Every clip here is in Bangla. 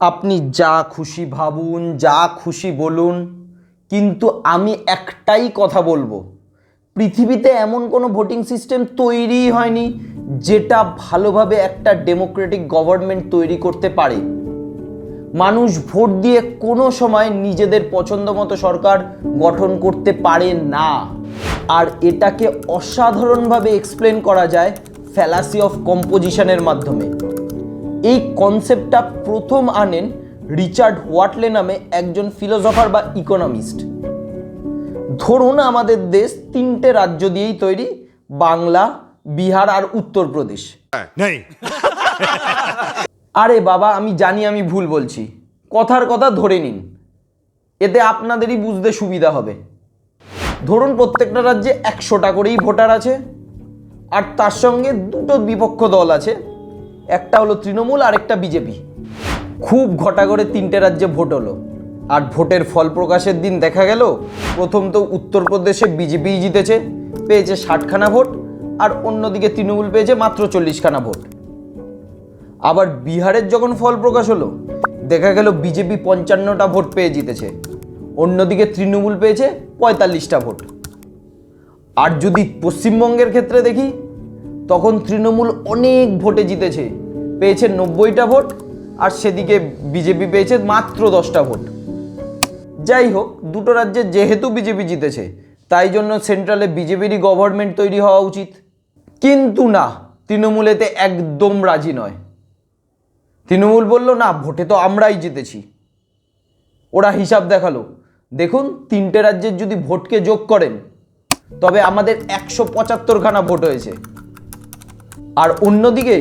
আপনি যা খুশি ভাবুন, যা খুশি বলুন, কিন্তু আমি একটাই কথা বলব। পৃথিবীতে এমন কোনো ভোটিং সিস্টেম তৈরিই হয়নি যেটা ভালোভাবে একটা ডেমোক্রেটিক গভর্নমেন্ট তৈরি করতে পারে। মানুষ ভোট দিয়ে কোনো সময় নিজেদের পছন্দ মতো সরকার গঠন করতে পারে না। আর এটাকে অসাধারণভাবে এক্সপ্লেন করা যায় ফ্যালাসি অফ কম্পোজিশনের মাধ্যমে। এই কনসেপ্টটা প্রথম আনেন রিচার্ড ওয়াটলে নামে একজন ফিলোসফার বা ইকোনমিস্ট ধরুন আমাদের দেশ তিনটে রাজ্য দিয়েই তৈরি বাংলা বিহার আর উত্তরপ্রদেশ। আরে বাবা আমি জানি আমি ভুল বলছি। কথার কথা ধরে নিন। এতে আপনাদেরই বুঝতে সুবিধা হবে। ধরুন প্রত্যেকটা রাজ্যে একশোটা করেই ভোটার আছে আর তার সঙ্গে দুটো বিপক্ষ দল আছে একটা হলো তৃণমূল আর একটা বিজেপি। খুব ঘটা করে তিনটে রাজ্যে ভোট হলো। আর ভোটের ফল প্রকাশের দিন দেখা গেল, প্রথম তো উত্তরপ্রদেশে বিজেপিই জিতেছে, পেয়েছে ষাটখানা ভোট, আর অন্যদিকে তৃণমূল পেয়েছে মাত্র চল্লিশখানা ভোট। আবার বিহারের যখন ফল প্রকাশ হলো, দেখা গেল বিজেপি পঞ্চান্নটা ভোট পেয়ে জিতেছে, অন্যদিকে তৃণমূল পেয়েছে পঁয়তাল্লিশটা ভোট। আর যদি পশ্চিমবঙ্গের ক্ষেত্রে দেখি তখন তৃণমূল অনেক ভোটে জিতেছে। পেয়েছে নব্বইটা ভোট আর সেদিকে বিজেপি পেয়েছে মাত্র দশটা ভোট। যাই হোক, দুটো রাজ্যে যেহেতু বিজেপি জিতেছে, তাই জন্য সেন্ট্রালে বিজেপিরই গভর্নমেন্ট তৈরি হওয়া উচিত। কিন্তু না, তৃণমূল এতে একদম রাজি নয়। তৃণমূল বলল, না, ভোটে তো আমরাই জিতেছি। ওরা হিসাব দেখাল, দেখুন, তিনটে রাজ্যের যদি ভোটকে যোগ করেন, তবে আমাদের একশো পঁচাত্তরখানা ভোট হয়েছে। আর অন্যদিকে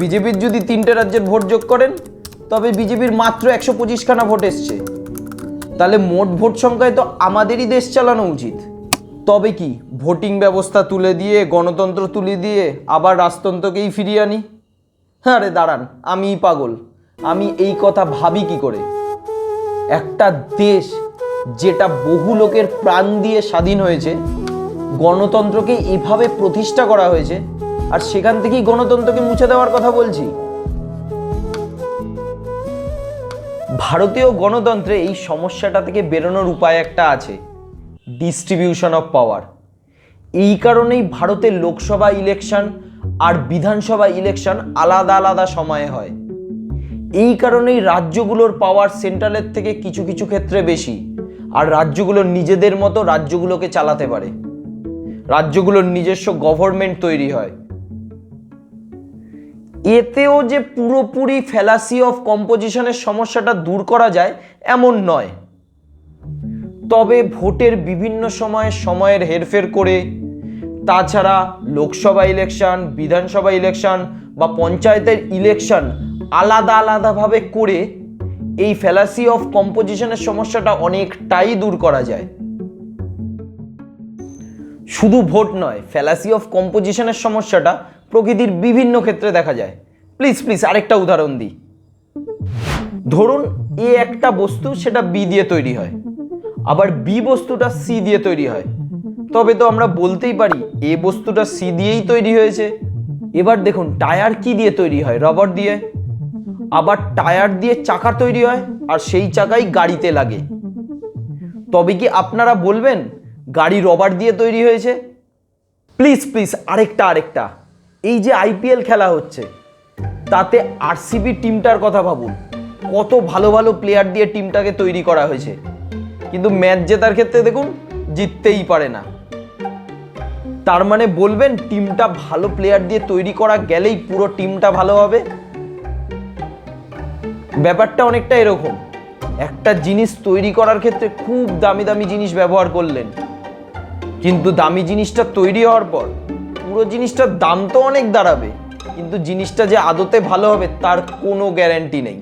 বিজেপির যদি তিনটে রাজ্যের ভোট যোগ করেন, তবে বিজেপির মাত্র একশো পঁচিশখানা ভোট এসছে। তাহলে মোট ভোট সংখ্যায় তো আমাদেরই দেশ চালানো উচিত। তবে কি, ভোটিং ব্যবস্থা তুলে দিয়ে, গণতন্ত্র তুলে দিয়ে আবার রাজতন্ত্রকেই ফিরিয়ে আনি? হ্যাঁ রে দাঁড়ান, আমিই পাগল। আমি এই কথা ভাবি কি করে? একটা দেশ যেটা বহু লোকের প্রাণ দিয়ে স্বাধীন হয়েছে, গণতন্ত্রকে এভাবে প্রতিষ্ঠা করা হয়েছে আর সেখান থেকেই গণতন্ত্রকে মুছে দেওয়ার কথা বলছি। ভারতীয় গণতন্ত্রে এই সমস্যাটা থেকে বেরোনোর উপায় একটা আছে ডিস্ট্রিবিউশন অফ পাওয়ার এই কারণেই ভারতের লোকসভা ইলেকশন আর বিধানসভা ইলেকশন আলাদা আলাদা সময়ে হয়। এই কারণেই রাজ্যগুলোর পাওয়ার সেন্ট্রালের থেকে কিছু কিছু ক্ষেত্রে বেশি, আর রাজ্যগুলো নিজেদের মতো রাজ্যগুলোকে চালাতে পারে। রাজ্যগুলোর নিজস্ব গভর্নমেন্ট তৈরি হয়। এতেও যে পুরোপুরি ফ্যালাসি অফ কম্পোজিশনের সমস্যাটা দূর করা যায়, এমন নয়। তবে ভোটের বিভিন্ন সময়ে সময়ের হেরফের করে, তাছাড়া লোকসভা ইলেকশন বিধানসভা ইলেকশন বা পঞ্চায়েতের ইলেকশন আলাদা আলাদাভাবে করে, এই ফ্যালাসি অফ কম্পোজিশনের সমস্যাটা অনেকটাই দূর করা যায়। শুধু ভোট নয় ফ্যালাসি অফ কম্পোজিশনের সমস্যাটা প্রকৃতির বিভিন্ন ক্ষেত্রে দেখা যায়। প্লিজ প্লিজ আরেকটা উদাহরণ দিই। ধরুন, এ একটা বস্তু, সেটা বি দিয়ে তৈরি হয়। আবার বি বস্তুটা সি দিয়ে তৈরি হয়। তবে তো আমরা বলতেই পারি, এ বস্তুটা সি দিয়েই তৈরি হয়েছে। এবার দেখুন, টায়ার কি দিয়ে তৈরি হয়? রবার দিয়ে। আবার টায়ার দিয়ে চাকা তৈরি হয়, আর সেই চাকাই গাড়িতে লাগে। তবে কি আপনারা বলবেন গাড়ি রবার দিয়ে তৈরি হয়েছে। প্লিজ প্লিজ, আরেকটা আরেকটা। এই যে আইপিএল খেলা হচ্ছে, তাতে আরসিবি টিমটার কথা ভাবুন। কত ভালো ভালো প্লেয়ার দিয়ে টিমটাকে তৈরি করা হয়েছে। কিন্তু ম্যাচ জেতার ক্ষেত্রে দেখুন, জিততেই পারে না। তার মানে বলবেন, টিমটা ভালো প্লেয়ার দিয়ে তৈরি করা গেলেই পুরো টিমটা ভালো হবে? ব্যাপারটা অনেকটা এরকম। একটা জিনিস তৈরি করার ক্ষেত্রে খুব দামি দামি জিনিস ব্যবহার করলেন। কিন্তু দামি জিনিসটা তৈরি হওয়ার পর, পুরো জিনিসটার দাম তো অনেক দাঁড়াবে, কিন্তু জিনিসটা যে আদতে ভালো হবে তার কোনো গ্যারান্টি নেই।